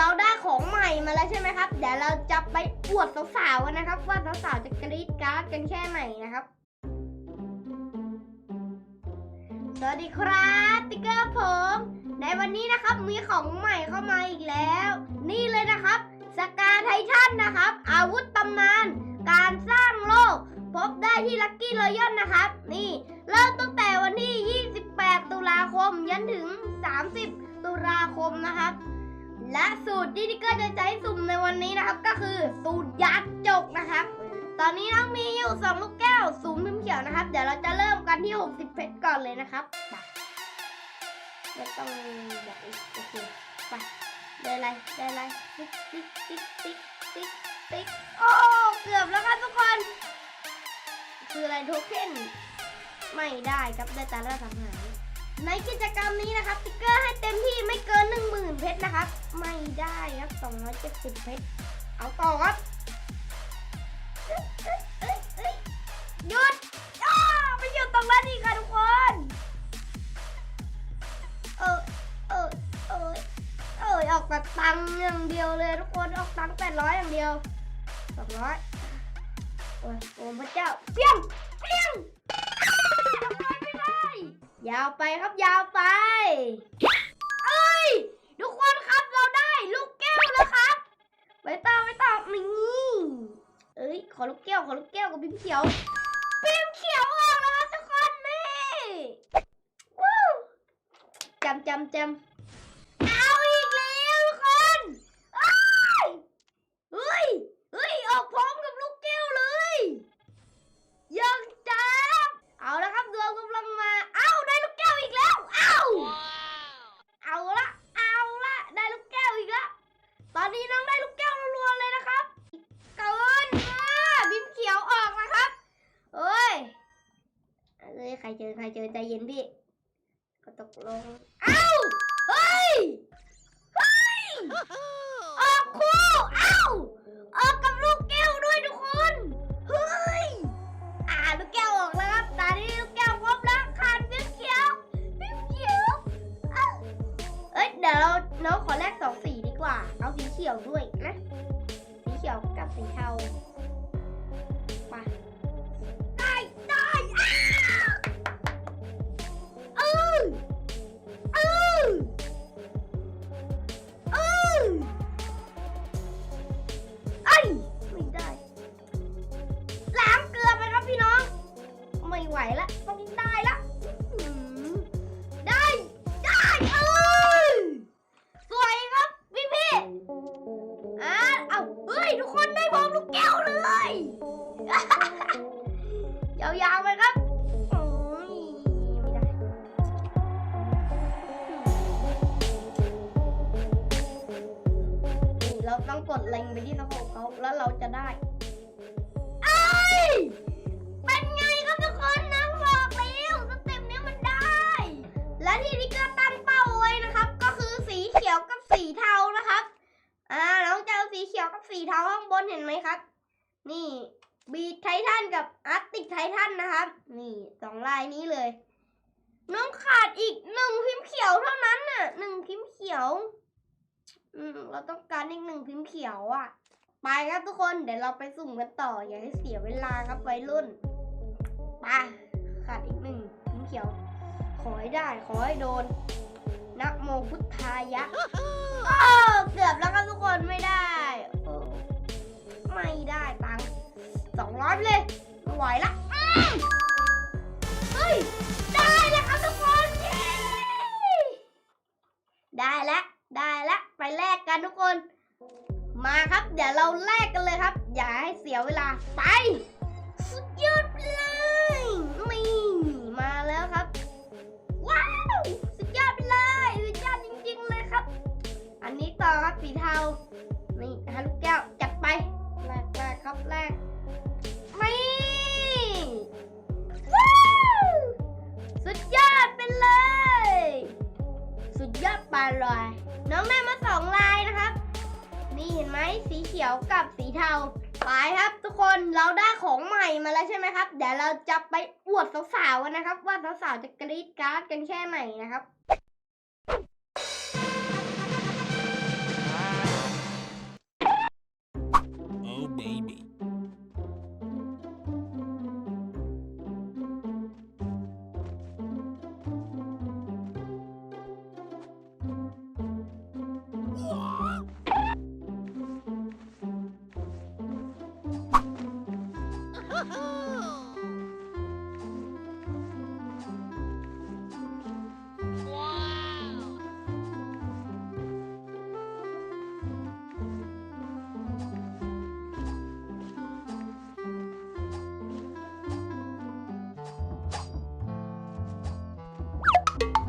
ราได้ของใหม่มาแล้วใช่ไหมครับ เดี๋ยวเราจะไปอวดสาวๆกันนะครับ ว่าสาวๆจะกรี๊ดกราร์ดกันแค่ไหนนะครับ สวัสดีครับติ๊กเกอร์ผม ในวันนี้นะครับมีของใหม่เข้ามาอีกแล้ว นี่เลยนะครับสกาไททันนะครับ อาวุธตำนาน การสร้างโลก พบได้ที่ลั c กี้รอยัลนะครับ นี่เริ่มตั้งแต่วันที่ 28 ตุลาคมยันถึง 30 ตุลาคมนะครับ และสูตรที่ติ๊กเกอร์จะใช้สุ่มในวันนี้นะครับ ก็คือสูตรยักษ์จกนะครับ ตอนนี้น้องมีอยู่สองลูกแก้วสูงพิมพ์เขียวนะครับ เดี๋ยวเราจะเริ่มกันที่ 60 เพชรก่อนเลยนะครับไปไม่ต้องอยากอีกโอเคไปได้ไรได้ไรติ๊กติ๊กติ๊กติ๊กติ๊กติ๊กโอ้เกือบแล้วครับทุกคน คืออะไรโทเค็นไม่ได้ครับได้แต่ละทำหาย ในกิจกรรมนี้นะครับติ๊กเกอร์ให้เต็มที่ไม่เกิน 10,000 เพชรนะครับ ไม่ได้ครับ 270 เพชร เอาต่อครับหยุดอ้าไปหยุดตรงนั้นดีค่ะทุกคน เออเออเออเออออกแต่ตังค์อย่างเดียวเลยทุกคนออกตังค์แปดร้อยอย่างเดียวสองร้อยโอ้ยโอ้พระเจ้าเพียงเพียง ยาวไปครับยาวไป เอ้ย ทุกคนครับเราได้ลูกแก้วแล้วครับไปต่อไปต่อนี่เอ้ย ขอลูกแก้ว ขอลูกแก้วกับพิมเขียวพิมเขียวออกแล้วครับทุกคนนี่วู้จำจำจำ รเจอใครเจอใจเย็นพี่ ก็ตกลง เอ้า เฮ้ย เฮ้ย ออกคู่ เอ้า ออกกับลูก ยาวๆไปครับโอ้ยไม่ได้เราต้องกดเล็งไปที่สะโพกเขาแล้วเราจะได้เอ้ยเป็นไงครับทุกคนน้องบอกแล้วสเต็ปเนี้ยมันได้ และที่นิกเกอร์ตั้งเป้าไว้นะครับ ก็คือสีเขียวกับสีเทานะครับ อ่าน้องจะเอาสีเขียวกับสีเทาข้างบนเห็นไหมครับ นี่ บีไททันกับอาร์ติกไททันนะครับ นี่สองลายนี้เลยน้องขาดอีกหนึ่งพิมพ์เขียวเท่านั้นน่ะหนึ่งพิมพ์เขียว อืมเราต้องการอีกหนึ่งพิมพ์เขียวอะ ไปครับทุกคนเดี๋ยวเราไปสุ่มกันต่อ อย่าให้เสียเวลาครับวัยรุ่นไปขาดอีกหนึ่งพิมพ์เขียว ขอให้ได้ขอให้โดนนะโมพุทธายะโอ้เกือบแล้วครับทุกคนไม่ได้ สองร้อาลอย น้องได้มาสองลายนะครับ นี่เห็นไหมสีเขียวกับสีเทาไปครับ ทุกคนเราได้ของใหม่มาแล้วใช่ไหมครับ เดี๋ยวเราจะไปอวดสาวๆกันนะครับ ว่าสาวๆจะกรี๊ดการ์ดกันแค่ไหนนะครับ you